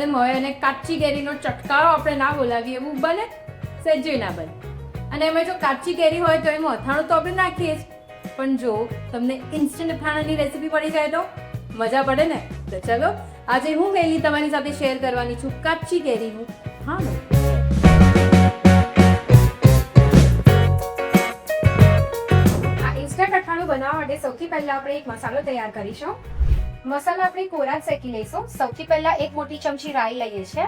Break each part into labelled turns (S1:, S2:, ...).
S1: હોય અને કાચી કેરીનો ચટકારો આપણે ના બોલાવીએ, એવું બને? સહેજે ના બને. અને એમાં જો કાચી કેરી હોય તો એમાં અથાણું તો આપણે નાખીએ જ. પણ જો તમને ઇન્સ્ટન્ટ અથાણાની રેસીપી પડી જાય તો મજા પડે ને? તો ચલો, આજે હું વહેલી તમારી સાથે શેર કરવાની છું કાચી કેરીનું હા
S2: ઇન્સ્ટન્ટ અઠાણું બનાવવા માટે સૌથી પહેલા આપણે એક મસાલો તૈયાર કરીશું. મસાલા આપણે કોરા શેકી લઈશું. સૌથી પહેલા એક મોટી ચમચી રાઈ લઈએ છીએ.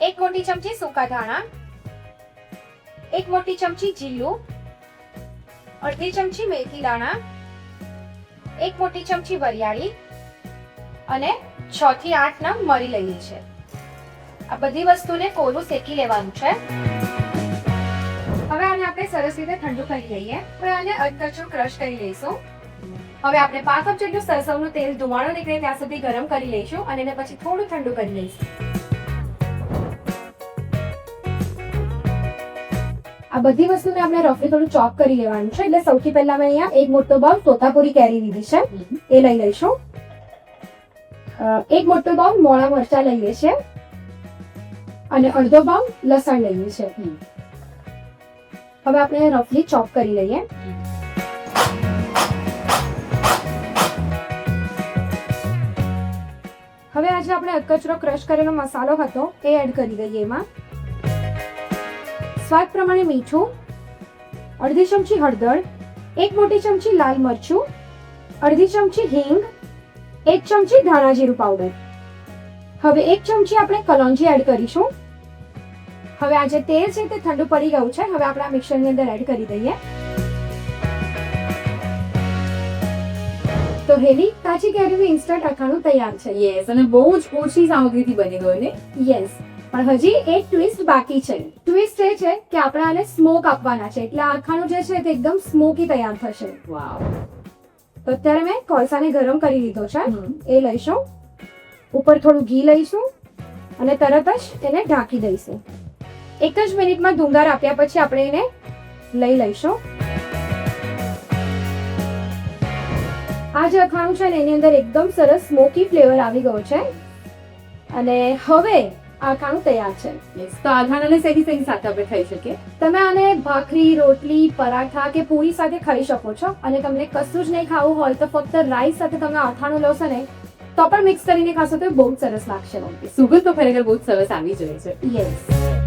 S2: એક મોટી ચમચી સૂકા ધાણા. એક મોટી ચમચી જીરું. અડધી ચમચી મેથી દાણા. એક મોટી ચમચી વરિયાળી. અને છ થી આઠ નંગ મરી લઈએ છીએ. આ બધી વસ્તુને કોરું શેકી લેવાનું છે. હવે આને આપણે સરસ રીતે ઠંડુ કરી લઈએ. હવે આને અધકચું ક્રશ કરી લઈશું. હવે આપણે પાંચ કપ જેટલું સરસવનું તેલ ધુમાડો નીકળે ત્યાં સુધી ગરમ કરી લઈશું અને એને પછી થોડું ઠંડુ કરી લઈશું. આ બધી વસ્તુને આપણે રફલી થોડું ચોપ કરી લેવાનું છે. એટલે સૌથી પહેલા મેં અહીંયા એક મોટો બાઉલ તોતાપુરી કેરી લીધી છે. એ લઈ લઈશું. એક મોટો બાઉલ મોળા મરચા લઈએ છીએ. અને અડધો બાઉલ લસણ લઈએ છીએ. હવે આપણે રફલી ચોપ કરી લઈએ. હવે આપણે અધકચરો ક્રશ કરેલો મસાલો હતો એ એડ કરી દઈએ એમાં. સ્વાદ પ્રમાણે મીઠું, અડધી ચમચી હળદર, એક મોટી ચમચી લાલ મરચું, અડધી ચમચી હિંગ, એક ચમચી ધાણા જીરું પાવડર હવે એક ચમચી આપણે કલોંજી એડ કરીશું. હવે આ જે તેલ છે તે ઠંડુ પડી ગયું છે, હવે આપણે આ મિક્સરની અંદર એડ કરી દઈએ. તો હેલી કાચી કેરીનું ઇન્સ્ટન્ટ અથાણું તૈયાર છે.
S1: યસ અને બહુ જ ઓછી સામગ્રીથી બની ગયું ને?
S2: યસ પણ હજી એક ટ્વિસ્ટ બાકી છે. ટ્વિસ્ટ એ છે કે આપણે આને સ્મોક આપવાના છે. એટલે આ જે છે તે એકદમ સ્મોકી તૈયાર થશે.
S1: વાવ
S2: તો અત્યારે મેં કોલસાને ગરમ કરી લીધો છે. એ લઈશું. ઉપર થોડું ઘી લઈશું અને તરત જ એને ઢાંકી દઈશું. એક જ મિનિટમાં ધુંગાર આપ્યા પછી આપણે એને લઈ લઈશું. આ જે અથાણું છે ને એની અંદર એકદમ સરસ સ્મોકી ફ્લેવર આવી ગયો છે. અને હવે આ અથાણું તૈયાર છે.
S1: તો આધાણાને શેની શેની સાથે આપણે ખાઈ શકીએ.
S2: તમે આને ભાખરી રોટલી પરાઠા કે પૂરી સાથે ખાઈ શકો છો. અને તમને કશું જ નહીં ખાવું હોય તો ફક્ત રાઈસ સાથે તમે અથાણું લેશો ને તો પણ મિક્સ કરીને ખાશો તો બહુ સરસ લાગશે.
S1: સુગંધ તો ખરેખર બહુ સરસ આવી જાય છે.
S2: યસ